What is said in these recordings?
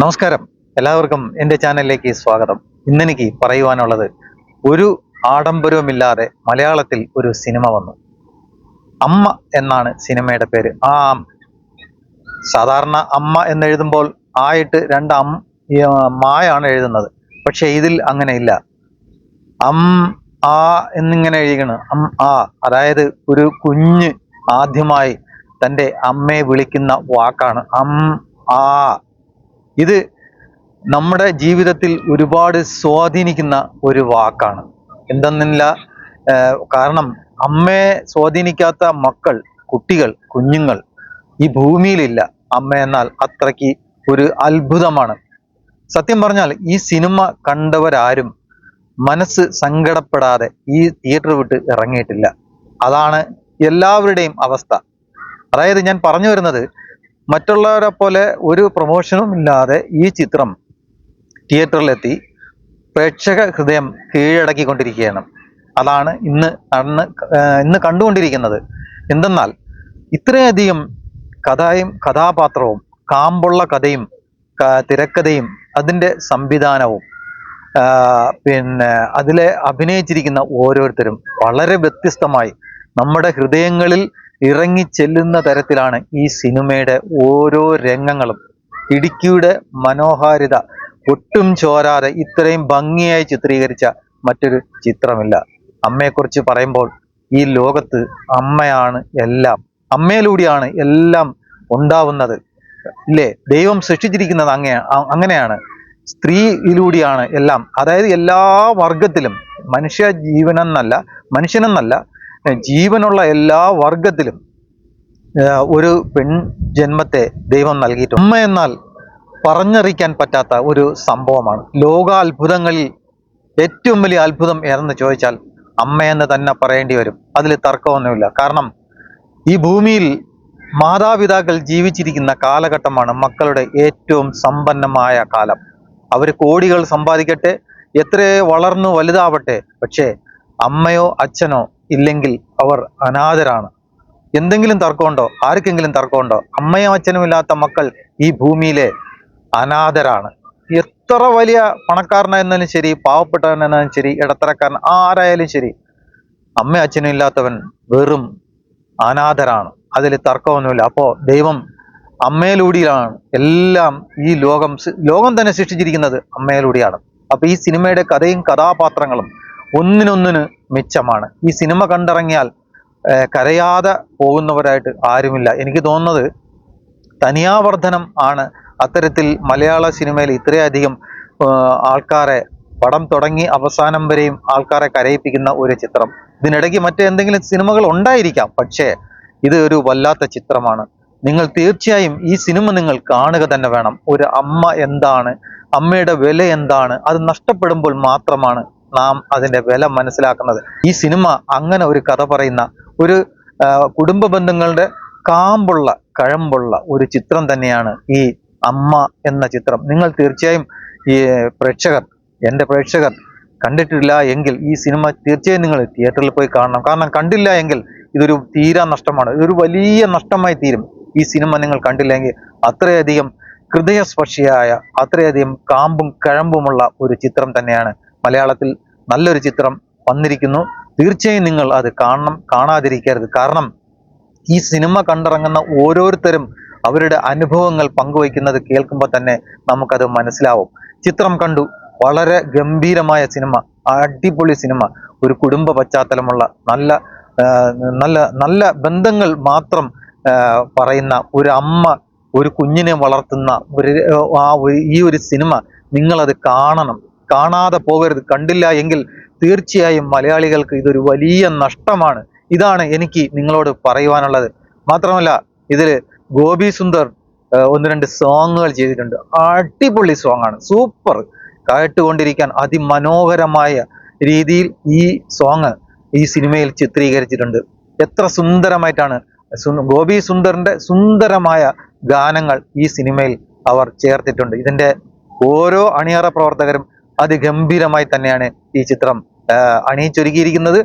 നമസ്കാരം. എല്ലാവർക്കും എന്റെ ചാനലിലേക്ക് സ്വാഗതം. ഇന്നെനിക്ക് പറയുവാനുള്ളത് ഒരു ആഡംബരവുമില്ലാതെ മലയാളത്തിൽ ഒരു സിനിമ വന്നു. അമ്മ എന്നാണ് സിനിമയുടെ പേര്. ആ സാധാരണ അമ്മ എന്നെഴുതുമ്പോൾ ആയിട്ട് രണ്ട് അം മായാണ് എഴുതുന്നത്. പക്ഷെ ഇതിൽ അങ്ങനെയില്ല. അം ആ എന്നിങ്ങനെ എഴുതിക്കണം. അം ആ അതായത് ഒരു കുഞ്ഞ് ആദ്യമായി തന്റെ അമ്മയെ വിളിക്കുന്ന വാക്കാണ്. അം ആ. ഇത് നമ്മുടെ ജീവിതത്തിൽ ഒരുപാട് സ്വാധീനിക്കുന്ന ഒരു വാക്കാണ്. എന്തെന്നില്ല കാരണം അമ്മയെ സ്വാധീനിക്കാത്ത മക്കൾ കുട്ടികൾ കുഞ്ഞുങ്ങൾ ഈ ഭൂമിയിലില്ല. അമ്മ എന്നാൽ അത്രയ്ക്ക് ഒരു അത്ഭുതമാണ്. സത്യം പറഞ്ഞാൽ ഈ സിനിമ കണ്ടവരാരും മനസ്സ് സങ്കടപ്പെടാതെ ഈ തിയേറ്റർ വിട്ട് ഇറങ്ങിയിട്ടില്ല. അതാണ് എല്ലാവരുടെയും അവസ്ഥ. അതായത് ഞാൻ പറഞ്ഞു വരുന്നത് മറ്റുള്ളവരെ പോലെ ഒരു പ്രൊമോഷനും ഇല്ലാതെ ഈ ചിത്രം തിയേറ്ററിലെത്തി പ്രേക്ഷക ഹൃദയം കീഴടക്കിക്കൊണ്ടിരിക്കുകയാണ്. അതാണ് ഇന്ന് ഏർ ഇന്ന് കണ്ടുകൊണ്ടിരിക്കുന്നത്. എന്തെന്നാൽ ഇത്രയധികം കഥയും കഥാപാത്രവും കാമ്പുള്ള കഥയും തിരക്കഥയും അതിന്റെ സംവിധാനവും പിന്നെ അതിലെ അഭിനയിച്ചിരിക്കുന്ന ഓരോരുത്തരും വളരെ വ്യത്യസ്തമായി നമ്മുടെ ഹൃദയങ്ങളിൽ ഇറങ്ങി ചെല്ലുന്ന തരത്തിലാണ് ഈ സിനിമയുടെ ഓരോ രംഗങ്ങളും. ഇടുക്കിയുടെ മനോഹാരിത ഒട്ടും ചോരാതെ ഇത്രയും ഭംഗിയായി ചിത്രീകരിച്ച മറ്റൊരു ചിത്രമില്ല. അമ്മയെക്കുറിച്ച് പറയുമ്പോൾ ഈ ലോകത്ത് അമ്മയാണ് എല്ലാം. അമ്മയിലൂടെയാണ് എല്ലാം ഉണ്ടാവുന്നത്. ഇല്ലേ? ദൈവം സൃഷ്ടിച്ചിരിക്കുന്നത് അങ്ങ അങ്ങനെയാണ്. സ്ത്രീയിലൂടെയാണ് എല്ലാം. അതായത് എല്ലാ വർഗത്തിലും മനുഷ്യ ജീവനെന്നല്ല മനുഷ്യനെന്നല്ല ജീവനുള്ള എല്ലാ വർഗത്തിലും ഒരു പെൺ ജന്മത്തെ ദൈവം നൽകിയിട്ടുണ്ട്. അമ്മ എന്നാൽ പറഞ്ഞറിയിക്കാൻ പറ്റാത്ത ഒരു സംഭവമാണ്. ലോകാത്ഭുതങ്ങളിൽ ഏറ്റവും വലിയ അത്ഭുതം ഏതെന്ന് ചോദിച്ചാൽ അമ്മയെന്ന് തന്നെ പറയേണ്ടി വരും. അതിൽ തർക്കമൊന്നുമില്ല. കാരണം ഈ ഭൂമിയിൽ മാതാപിതാക്കൾ ജീവിച്ചിരിക്കുന്ന കാലഘട്ടമാണ് മക്കളുടെ ഏറ്റവും സമ്പന്നമായ കാലം. അവർ കോടികൾ സമ്പാദിക്കട്ടെ എത്രയോ വളർന്നു വലുതാവട്ടെ പക്ഷേ അമ്മയോ അച്ഛനോ ഇല്ലെങ്കിൽ അവർ അനാഥരാണ്. എന്തെങ്കിലും തർക്കമുണ്ടോ? ആർക്കെങ്കിലും തർക്കമുണ്ടോ? അമ്മയും അച്ഛനും ഇല്ലാത്ത മക്കൾ ഈ ഭൂമിയിലെ അനാഥരാണ്. എത്ര വലിയ പണക്കാരനായിരുന്നാലും ശരി പാവപ്പെട്ടവനായിരുന്നാലും ശരി ഇടത്തരക്കാരൻ ആരായാലും ശരി അമ്മയും അച്ഛനും ഇല്ലാത്തവൻ വെറും അനാഥരാണ്. അതിൽ തർക്കമൊന്നുമില്ല. അപ്പോൾ ദൈവം അമ്മയിലൂടെയാണ് എല്ലാം ഈ ലോകം ലോകം തന്നെ സൃഷ്ടിച്ചിരിക്കുന്നത് അമ്മയിലൂടെയാണ്. അപ്പോൾ ഈ സിനിമയുടെ കഥയും കഥാപാത്രങ്ങളും ഒന്നിനൊന്നിന് മിച്ചമാണ്. ഈ സിനിമ കണ്ടിറങ്ങിയാൽ കരയാതെ പോകുന്നവരായിട്ട് ആരുമില്ല. എനിക്ക് തോന്നുന്നത് തനിയാവർദ്ധനം ആണ് അത്തരത്തിൽ മലയാള സിനിമയിൽ ഇത്രയധികം ആൾക്കാരെ പടം തുടങ്ങി അവസാനം വരെയും ആൾക്കാരെ കരയിപ്പിക്കുന്ന ഒരു ചിത്രം. ഇതിനിടയ്ക്ക് മറ്റെന്തെങ്കിലും സിനിമകൾ ഉണ്ടായിരിക്കാം പക്ഷേ ഇത് ഒരു വല്ലാത്ത ചിത്രമാണ്. നിങ്ങൾ തീർച്ചയായും ഈ സിനിമ നിങ്ങൾ കാണുക തന്നെ വേണം. ഒരു അമ്മ എന്താണ്? അമ്മയുടെ വില എന്താണ്? അത് നഷ്ടപ്പെടുമ്പോൾ മാത്രമാണ് നാം അതിന്റെ വില മനസ്സിലാക്കുന്നത്. ഈ സിനിമ അങ്ങനെ ഒരു കഥ പറയുന്ന ഒരു കുടുംബ ബന്ധങ്ങളുടെ കാമ്പുള്ള കഴമ്പുള്ള ഒരു ചിത്രം തന്നെയാണ് ഈ അമ്മ എന്ന ചിത്രം. നിങ്ങൾ തീർച്ചയായും ഈ പ്രേക്ഷകർ എന്റെ പ്രേക്ഷകർ കണ്ടിട്ടില്ല എങ്കിൽ ഈ സിനിമ തീർച്ചയായും നിങ്ങൾ തിയേറ്ററിൽ പോയി കാണണം. കാരണം കണ്ടില്ല എങ്കിൽ ഇതൊരു തീരാ നഷ്ടമാണ്. ഇതൊരു വലിയ നഷ്ടമായി തീരും. ഈ സിനിമ നിങ്ങൾ കണ്ടില്ലെങ്കിൽ അത്രയധികം ഹൃദയസ്പർശിയായ അത്രയധികം കാമ്പും കഴമ്പുമുള്ള ഒരു ചിത്രം തന്നെയാണ് മലയാളത്തിൽ നല്ലൊരു ചിത്രം വന്നിരിക്കുന്നു. തീർച്ചയായും നിങ്ങൾ അത് കാണണം കാണാതിരിക്കരുത്. കാരണം ഈ സിനിമ കണ്ടിറങ്ങുന്ന ഓരോരുത്തരും അവരുടെ അനുഭവങ്ങൾ പങ്കുവയ്ക്കുന്നത് കേൾക്കുമ്പോൾ തന്നെ നമുക്കത് മനസ്സിലാവും. ചിത്രം കണ്ടു. വളരെ ഗംഭീരമായ സിനിമ. അടിപൊളി സിനിമ. ഒരു കുടുംബ പശ്ചാത്തലമുള്ള നല്ല നല്ല നല്ല ബന്ധങ്ങൾ മാത്രം പറയുന്ന ഒരു അമ്മ ഒരു കുഞ്ഞിനെ വളർത്തുന്ന ഒരു ആ ഈ ഒരു സിനിമ നിങ്ങളത് കാണണം. കാണാതെ പോകരുത്. കണ്ടില്ല എങ്കിൽ തീർച്ചയായും മലയാളികൾക്ക് ഇതൊരു വലിയ നഷ്ടമാണ്. ഇതാണ് എനിക്ക് നിങ്ങളോട് പറയുവാനുള്ളത്. മാത്രമല്ല ഇതിൽ ഗോപി സുന്ദർ ഒന്ന് രണ്ട് സോങ്ങുകൾ ചെയ്തിട്ടുണ്ട്. അടിപൊളി സോങ് ആണ് സൂപ്പർ. കേട്ടുകൊണ്ടിരിക്കാൻ അതിമനോഹരമായ രീതിയിൽ ഈ സോങ് ഈ സിനിമയിൽ ചിത്രീകരിച്ചിട്ടുണ്ട്. എത്ര സുന്ദരമായിട്ടാണ് ഗോപി സുന്ദറിന്റെ സുന്ദരമായ ഗാനങ്ങൾ ഈ സിനിമയിൽ അവർ ചേർത്തിട്ടുണ്ട്. ഇതിന്റെ ഓരോ അണിയറ പ്രവർത്തകരും അതിഗംഭീരമായി തന്നെയാണ് ഈ ചിത്രം അണിയിച്ചൊരുക്കിയിരിക്കുന്നത്.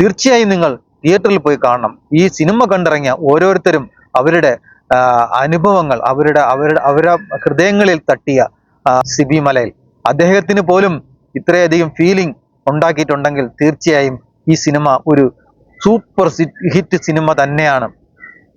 തീർച്ചയായും നിങ്ങൾ തിയേറ്ററിൽ പോയി കാണണം. ഈ സിനിമ കണ്ടിറങ്ങിയ ഓരോരുത്തരും അവരുടെ അനുഭവങ്ങൾ അവരുടെ അവരുടെ അവരുടെ ഹൃദയങ്ങളിൽ തട്ടിയ സിബി മലയിൽ. അദ്ദേഹത്തിന് പോലും ഇത്രയധികം ഫീലിംഗ് ഉണ്ടാക്കിയിട്ടുണ്ടെങ്കിൽ തീർച്ചയായും ഈ സിനിമ ഒരു സൂപ്പർ ഹിറ്റ് സിനിമ തന്നെയാണ്.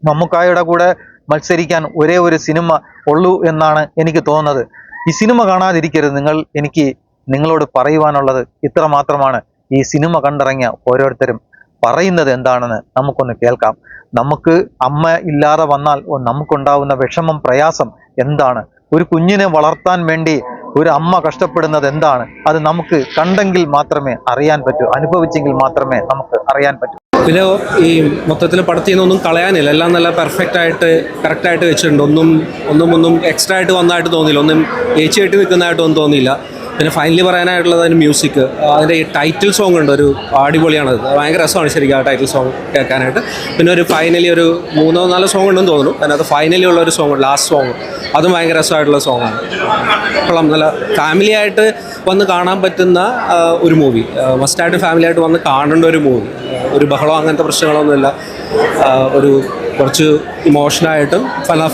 മമ്മൂക്കായുടെ കൂടെ മത്സരിക്കാൻ ഒരേ ഒരു സിനിമ ഉള്ളൂ എന്നാണ് എനിക്ക് തോന്നുന്നത്. ഈ സിനിമ കാണാതിരിക്കരുത്. നിങ്ങൾ എനിക്ക് നിങ്ങളോട് പറയുവാനുള്ളത് ഇത്ര മാത്രമാണ് ഈ സിനിമ കണ്ടിറങ്ങിയ ഓരോരുത്തരും പറയുന്നത് എന്താണെന്ന് നമുക്കൊന്ന് കേൾക്കാം. നമുക്ക് അമ്മ ഇല്ലാതെ വന്നാൽ നമുക്കുണ്ടാവുന്ന വിഷമം പ്രയാസം എന്താണ്? ഒരു കുഞ്ഞിനെ വളർത്താൻ വേണ്ടി ഒരു അമ്മ കഷ്ടപ്പെടുന്നത് എന്താണ്? അത് നമുക്ക് കണ്ടെങ്കിൽ മാത്രമേ അറിയാൻ പറ്റൂ. അനുഭവിച്ചെങ്കിൽ മാത്രമേ നമുക്ക് അറിയാൻ പറ്റൂ. പിന്നെ ഈ മൊത്തത്തിൽ പടത്തിൽ നിന്നൊന്നും കളയാനില്ല. എല്ലാം നല്ല പെർഫെക്റ്റ് ആയിട്ട് കറക്റ്റായിട്ട് വെച്ചിട്ടുണ്ട്. ഒന്നും ഒന്നും ഒന്നും എക്സ്ട്രാ ആയിട്ട് വന്നതായിട്ട് തോന്നിയില്ല. ഒന്നും ഏച്ചിയായിട്ട് നിൽക്കുന്നതായിട്ടൊന്നും തോന്നിയില്ല. പിന്നെ ഫൈനലി പറയാനായിട്ടുള്ളത് അതിന് മ്യൂസിക് അതിന്റെ ഈ ടൈറ്റിൽ സോങ് ഉണ്ട് ഒരു അടിപൊളിയാണ്. അത് ഭയങ്കര രസമാണ് ശരിക്കും ആ ടൈറ്റിൽ സോങ് കേൾക്കാനായിട്ട്. പിന്നെ ഒരു ഫൈനലി ഒരു മൂന്നോ നാലോ സോങ് ഉണ്ടെന്ന് തോന്നുന്നു. അതിനകത്ത് ഫൈനലി ഉള്ള ഒരു സോങ് ലാസ്റ്റ് സോങ് അതും ഭയങ്കര രസമായിട്ടുള്ള സോങ്ങാണ് കൊള്ളാം. നല്ല ഫാമിലി ആയിട്ട് വന്ന് കാണാൻ പറ്റുന്ന ഒരു മൂവി മസ്റ്റായിട്ട് ഫാമിലി ആയിട്ട് വന്ന് കാണേണ്ട ഒരു മൂവി ഒരു ബഹളോ അങ്ങനത്തെ പ്രശ്നങ്ങളൊന്നുമില്ല. ഒരു കുറച്ച് ഇമോഷനായിട്ടും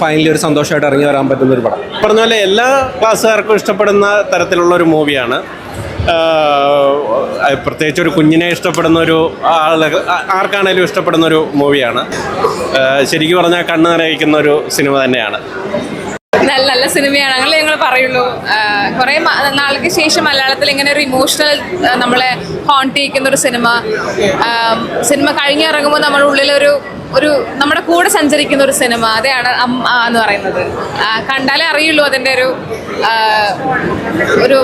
ഫൈനലി ഒരു സന്തോഷമായിട്ട് ഇറങ്ങി വരാൻ പറ്റുന്ന ഒരു പടം. പറഞ്ഞ പോലെ എല്ലാ ക്ലാസ്സുകാർക്കും ഇഷ്ടപ്പെടുന്ന തരത്തിലുള്ള ഒരു മൂവിയാണ്. പ്രത്യേകിച്ച് ഒരു കുഞ്ഞിനെ ഇഷ്ടപ്പെടുന്ന ഒരു ആൾ ആർക്കാണേലും ഇഷ്ടപ്പെടുന്ന ഒരു മൂവിയാണ്. ശരിക്കും പറഞ്ഞാൽ കണ്ണ് നിറയിക്കുന്ന ഒരു സിനിമ തന്നെയാണ്. നല്ല നല്ല സിനിമയാണ്. അങ്ങനെ ഞങ്ങൾ പറയുള്ളൂ. കുറെ നാൾക്ക് ശേഷം മലയാളത്തിൽ ഇങ്ങനെ ഒരു ഇമോഷണൽ നമ്മളെ ഹോണ്ട് ചെയ്യിക്കുന്ന ഒരു സിനിമ. സിനിമ കഴിഞ്ഞിറങ്ങുമ്പോൾ നമ്മുടെ ഉള്ളിലൊരു ഒരു നമ്മുടെ കൂടെ സഞ്ചരിക്കുന്ന ഒരു സിനിമ അതാണ് അമ്മ എന്ന് പറയുന്നത്. കണ്ടാലേ അറിയുള്ളൂ അതിന്റെ ഒരു ഒരു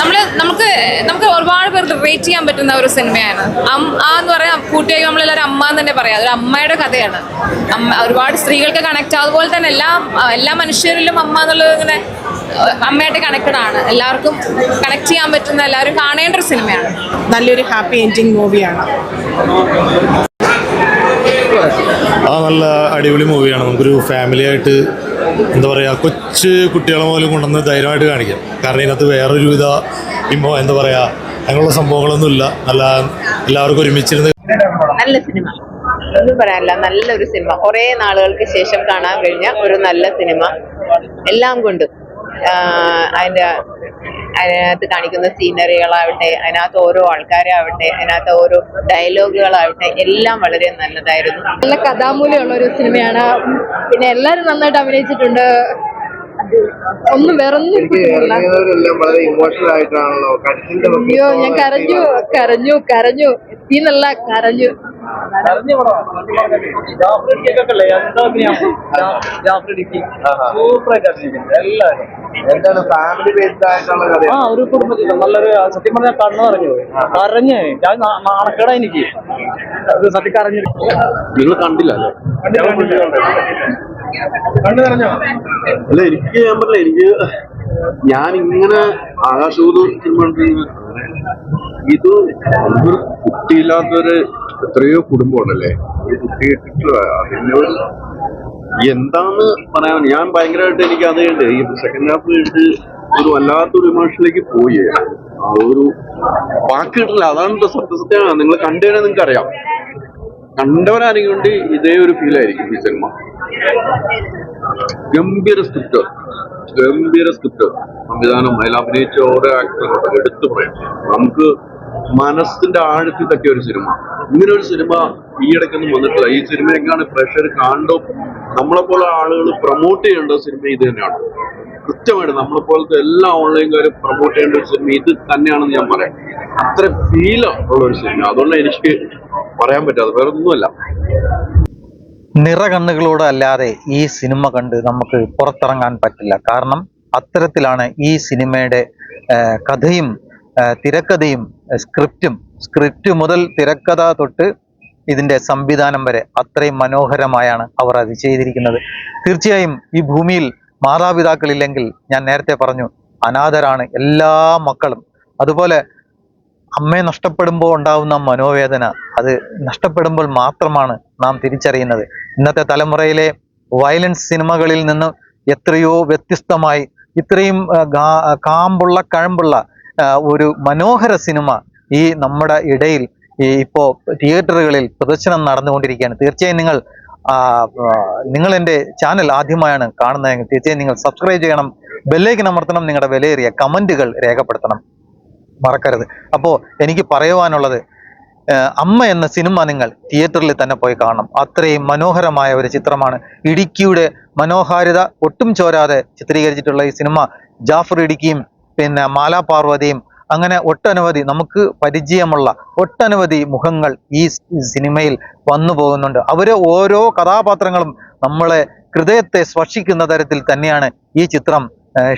നമ്മൾ നമുക്ക് നമുക്ക് ഒരുപാട് പേർ റിലേറ്റ് ചെയ്യാൻ പറ്റുന്ന ഒരു സിനിമയാണ്. അം ആ എന്ന് പറയാം കൂട്ടിയായി നമ്മളെല്ലാവരും അമ്മ എന്ന് തന്നെ പറയാം. അതൊരു അമ്മയുടെ കഥയാണ്. അമ്മ ഒരുപാട് സ്ത്രീകൾക്ക് കണക്ട് അതുപോലെ തന്നെ എല്ലാ എല്ലാ മനുഷ്യരിലും അമ്മ എന്നുള്ളത് ഇങ്ങനെ അമ്മയായിട്ട് കണക്റ്റഡ് ആണ്. എല്ലാവർക്കും കണക്ട് ചെയ്യാൻ പറ്റുന്ന എല്ലാവരും കാണേണ്ട ഒരു സിനിമയാണ്. നല്ലൊരു ഹാപ്പി എൻഡിങ് മൂവിയാണ് ആ നല്ല അടിപൊളി മൂവിയാണ്. നമുക്കൊരു ഫാമിലി ആയിട്ട് എന്താ പറയുക കൊച്ച് കുട്ടികളെ പോലും കൊണ്ടുവന്ന് ധൈര്യമായിട്ട് കാണിക്കാം. കാരണം ഇതിനകത്ത് വേറൊരു വിധ ഇമ്പോ എന്താ പറയുക അങ്ങനെയുള്ള സംഭവങ്ങളൊന്നുമില്ല നല്ല എല്ലാവർക്കും ഒരുമിച്ചിരുന്ന് നല്ല സിനിമ. ഒന്നും പറയാനില്ല. നല്ലൊരു സിനിമ. കുറേ നാളുകൾക്ക് ശേഷം കാണാൻ കഴിഞ്ഞ ഒരു നല്ല സിനിമ. എല്ലാം കൊണ്ടും അതിന്റെ അതിനകത്ത് കാണിക്കുന്ന സീനറികളാവട്ടെ അതിനകത്ത് ഓരോ ആൾക്കാരാവട്ടെ അതിനകത്ത് ഓരോ ഡയലോഗുകളാവട്ടെ എല്ലാം വളരെ നല്ലതായിരുന്നു. നല്ല കഥാമൂല്യമുള്ള ഒരു സിനിമയാണ്. പിന്നെ എല്ലാരും നന്നായിട്ട് അഭിനയിച്ചിട്ടുണ്ട്. ഒന്നും വേറൊന്നും വളരെ ഇമോഷണൽ ആയിട്ടാണല്ലോ. അയ്യോ ഞാൻ കരഞ്ഞു കരഞ്ഞു കരഞ്ഞു. എത്തിന്നല്ല കരഞ്ഞു. എന്താണ് ഫാമിലി ബേസ്ഡ് ആയിട്ടുള്ള കഥ? ആ ഒരു കുടുംബത്തിൽ നല്ലൊരു സത്യം പറഞ്ഞാൽ കണ്ണു പറഞ്ഞു അറിഞ്ഞ് കരഞ്ഞ് ഞാൻ നാണക്കേട എനിക്ക്. അത് സത്യം കരഞ്ഞു നിങ്ങൾ കണ്ടില്ല അല്ല? എനിക്ക് ഞാൻ പറഞ്ഞില്ല എനിക്ക് ഞാൻ ഇങ്ങനെ ആകാശബോധം സിനിമ ഇത് ഒരു കുട്ടിയില്ലാത്തൊരു എത്രയോ കുടുംബമുണ്ടല്ലേ? ഒരു കുട്ടി ഒരു എന്താന്ന് പറയാൻ ഞാൻ ഭയങ്കരമായിട്ട് എനിക്ക് അത് കണ്ട് ഈ സെക്കൻഡ് ഹാഫ് കഴിഞ്ഞിട്ട് ഒരു വല്ലാത്തൊരു ഇമോഷനിലേക്ക് പോയി. ആ ഒരു ബാക്കി കിട്ടില്ല അതാണ് സത്യസത്യമാണ് നിങ്ങൾ കണ്ടുകഴിഞ്ഞാൽ നിങ്ങൾക്ക് അറിയാം. കണ്ടവരാരെങ്കിലും കൊണ്ട് ഇതേ ഒരു ഫീൽ ആയിരിക്കും ഈ സിനിമ ഗംഭീര സ്ക്രിപ്റ്റ് ഗംഭീര സ്ക്രിപ്റ്റ് സംവിധാനം അതിൽ അഭിനയിച്ച ഓരോ ആക്ടറും എടുത്തു പറയാം. നമുക്ക് മനസ്സിന്റെ ആഴത്തിൽ തട്ടിയ ഒരു സിനിമ. ഇങ്ങനെ ഒരു സിനിമ ഈ ഇടയ്ക്കൊന്നും വന്നിട്ടില്ല. ഈ സിനിമയൊക്കെയാണ് പ്രഷർ കാണണ്ടോ നമ്മളെ പോലെ ആളുകൾ പ്രൊമോട്ട് ചെയ്യേണ്ട സിനിമ ഇത് തന്നെയാണ്. കൃത്യമായിട്ട് നമ്മളെ പോലത്തെ എല്ലാ ഓൺലൈൻകാരും പ്രൊമോട്ട് ചെയ്യേണ്ട ഒരു സിനിമ ഇത് തന്നെയാണെന്ന് ഞാൻ പറയാം. അത്ര ഫീൽ ഉള്ള ഒരു സിനിമ. അതുകൊണ്ട് എനിക്ക് പറയാൻ പറ്റാതെ വേറെ ഒന്നുമല്ല നിറകണ്ണുകളോട് അല്ലാതെ ഈ സിനിമ കണ്ട് നമുക്ക് പുറത്തിറങ്ങാൻ പറ്റില്ല. കാരണം അത്തരത്തിലാണ് ഈ സിനിമയുടെ കഥയും തിരക്കഥയും സ്ക്രിപ്റ്റും സ്ക്രിപ്റ്റ് മുതൽ തിരക്കഥ തൊട്ട് ഇതിന്റെ സംവിധാനം വരെ അത്രയും മനോഹരമായാണ് അവർ അത് ചെയ്തിരിക്കുന്നത്. തീർച്ചയായും ഈ ഭൂമിയിൽ മാതാപിതാക്കളില്ലെങ്കിൽ ഞാൻ നേരത്തെ പറഞ്ഞു അനാഥരാണ് എല്ലാ മക്കളും. അതുപോലെ അമ്മയെ നഷ്ടപ്പെടുമ്പോൾ ഉണ്ടാവുന്ന മനോവേദന അത് നഷ്ടപ്പെടുമ്പോൾ മാത്രമാണ് നാം തിരിച്ചറിയുന്നത്. ഇന്നത്തെ തലമുറയിലെ വയലൻസ് സിനിമകളിൽ നിന്ന് എത്രയോ വ്യത്യസ്തമായി ഇത്രയും കാമ്പുള്ള കഴമ്പുള്ള ഒരു മനോഹര സിനിമ ഈ നമ്മുടെ ഇടയിൽ ഈ ഇപ്പോൾ തിയേറ്ററുകളിൽ പ്രദർശനം നടന്നുകൊണ്ടിരിക്കുകയാണ്. തീർച്ചയായും നിങ്ങൾ നിങ്ങൾ എന്റെ ചാനൽ ആദ്യമായാണ് കാണുന്നതെങ്കിൽ തീർച്ചയായും നിങ്ങൾ സബ്സ്ക്രൈബ് ചെയ്യണം. ബെല്ലേക്ക് അമർത്തണം. നിങ്ങളുടെ വിലയേറിയ കമന്റുകൾ രേഖപ്പെടുത്തണം. മറക്കരുത്. അപ്പോൾ എനിക്ക് പറയുവാനുള്ളത് അമ്മ എന്ന സിനിമ നിങ്ങൾ തിയേറ്ററിൽ തന്നെ പോയി കാണണം. അത്രയും മനോഹരമായ ഒരു ചിത്രമാണ്. ഇടുക്കിയുടെ മനോഹാരിത ഒട്ടും ചോരാതെ ചിത്രീകരിച്ചിട്ടുള്ള ഈ സിനിമ ജാഫർ ഇടുക്കിയും പിന്നെ മാലാപാർവതിയും അങ്ങനെ ഒട്ടനവധി നമുക്ക് പരിചയമുള്ള ഒട്ടനവധി മുഖങ്ങൾ ഈ സിനിമയിൽ വന്നു പോകുന്നുണ്ട്. അവർ ഓരോ കഥാപാത്രങ്ങളും നമ്മളെ ഹൃദയത്തെ സ്പർശിക്കുന്ന തരത്തിൽ തന്നെയാണ് ഈ ചിത്രം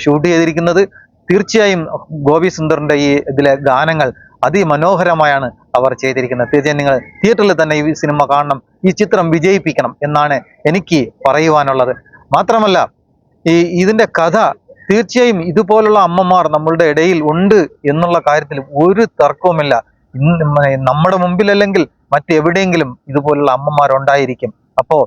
ഷൂട്ട് ചെയ്തിരിക്കുന്നത്. തീർച്ചയായും ഗോപി സുന്ദറിന്റെ ഈ ഇതിലെ ഗാനങ്ങൾ അതിമനോഹരമായാണ് അവർ ചെയ്തിരിക്കുന്നത്. തീർച്ചയായും നിങ്ങൾ തിയേറ്ററിൽ തന്നെ ഈ സിനിമ കാണണം ഈ ചിത്രം വിജയിപ്പിക്കണം എന്നാണ് എനിക്ക് പറയുവാനുള്ളത്. മാത്രമല്ല ഈ ഇതിന്റെ കഥ തീർച്ചയായും ഇതുപോലുള്ള അമ്മമാർ നമ്മളുടെ ഇടയിൽ ഉണ്ട് എന്നുള്ള കാര്യത്തിൽ ഒരു തർക്കവുമില്ല. നമ്മുടെ മുമ്പിലല്ലെങ്കിൽ മറ്റെവിടെയെങ്കിലും ഇതുപോലുള്ള അമ്മമാരുണ്ടായിരിക്കും അപ്പോ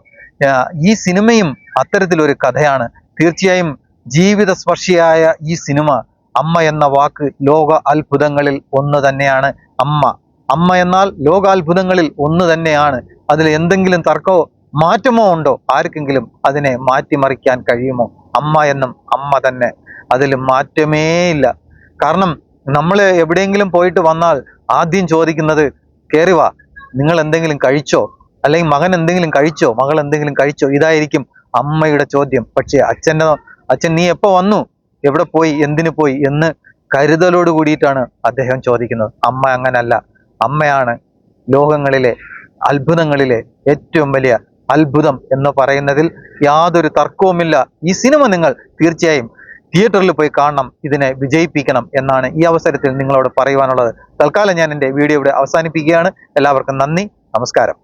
ഈ സിനിമയും അത്തരത്തിലൊരു കഥയാണ്. തീർച്ചയായും ജീവിത സ്പർശിയായ ഈ സിനിമ അമ്മ എന്ന വാക്ക് ലോക അത്ഭുതങ്ങളിൽ ഒന്ന് തന്നെയാണ്. അമ്മ അമ്മ എന്നാൽ ലോകാത്ഭുതങ്ങളിൽ ഒന്ന് തന്നെയാണ്. അതിൽ എന്തെങ്കിലും തർക്കമോ മാറ്റമോ ഉണ്ടോ ആർക്കെങ്കിലും അതിനെ മാറ്റിമറിക്കാൻ കഴിയുമോ? അമ്മ എന്നും അമ്മ തന്നെ. അതിൽ മാറ്റമേ ഇല്ല. കാരണം നമ്മൾ എവിടെയെങ്കിലും പോയിട്ട് വന്നാൽ ആദ്യം ചോദിക്കുന്നത് കയറി വാ നിങ്ങൾ എന്തെങ്കിലും കഴിച്ചോ? അല്ലെങ്കിൽ മകൻ എന്തെങ്കിലും കഴിച്ചോ? മകൾ എന്തെങ്കിലും കഴിച്ചോ? ഇതായിരിക്കും അമ്മയുടെ ചോദ്യം. പക്ഷേ അച്ഛന്റെ അച്ഛൻ നീ എപ്പോൾ വന്നു? എവിടെ പോയി? എന്തിനു പോയി? എന്ന് കരുതലോട് കൂടിയിട്ടാണ് അദ്ദേഹം ചോദിക്കുന്നത്. അമ്മ അങ്ങനല്ല. അമ്മയാണ് ലോകങ്ങളിലെ അത്ഭുതങ്ങളിലെ ഏറ്റവും വലിയ അത്ഭുതം എന്ന് പറയുന്നതിൽ യാതൊരു തർക്കവുമില്ല. ഈ സിനിമ നിങ്ങൾ തീർച്ചയായും തിയേറ്ററിൽ പോയി കാണണം ഇതിനെ വിജയിപ്പിക്കണം എന്നാണ് ഈ അവസരത്തിൽ നിങ്ങളോട് പറയുവാനുള്ളത്. തൽക്കാലം ഞാൻ എന്റെ വീഡിയോ ഇവിടെ അവസാനിപ്പിക്കുകയാണ്. എല്ലാവർക്കും നന്ദി നമസ്കാരം.